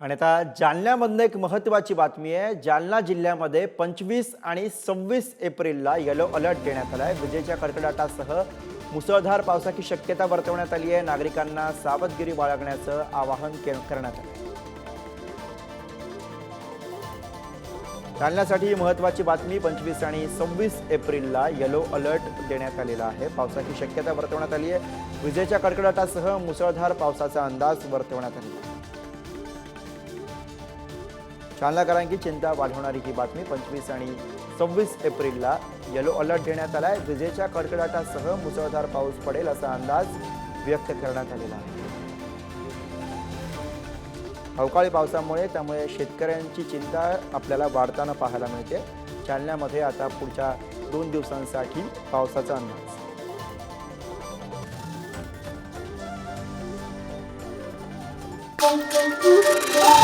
आणि आता जालन्यामधनं एक महत्त्वाची बातमी आहे. जालना जिल्ह्यामध्ये पंचवीस आणि सव्वीस एप्रिलला येलो अलर्ट देण्यात आला आहे विजेच्या कडकडाटासह मुसळधार पावसाची शक्यता वर्तवण्यात आली आहे. नागरिकांना सावधगिरी बाळगण्याचं आवाहन के- करण्यात आलं जालन्यासाठी महत्त्वाची बातमी पंचवीस आणि सव्वीस एप्रिलला येलो अलर्ट देण्यात आलेला आहे. पावसाची शक्यता वर्तवण्यात आली आहे. विजेच्या कडकडाटासह मुसळधार पावसाचा अंदाज वर्तवण्यात आलेला आहे. जालनाकरांची चिंता वाढवणारी ही बातमी पंचवीस आणि सव्वीस एप्रिलला येलो अलर्ट देण्यात आला आहे विजेच्या कडकडाटासह मुसळधार पाऊस पडेल असा अंदाज व्यक्त करण्यात आलेला आहे. अवकाळी पावसामुळे त्यामुळे शेतकऱ्यांची चिंता आपल्याला वाढताना पाहायला मिळते. जालन्यामध्ये आता पुढच्या दोन दिवसांसाठी पावसाचा अंदाज. Thank you.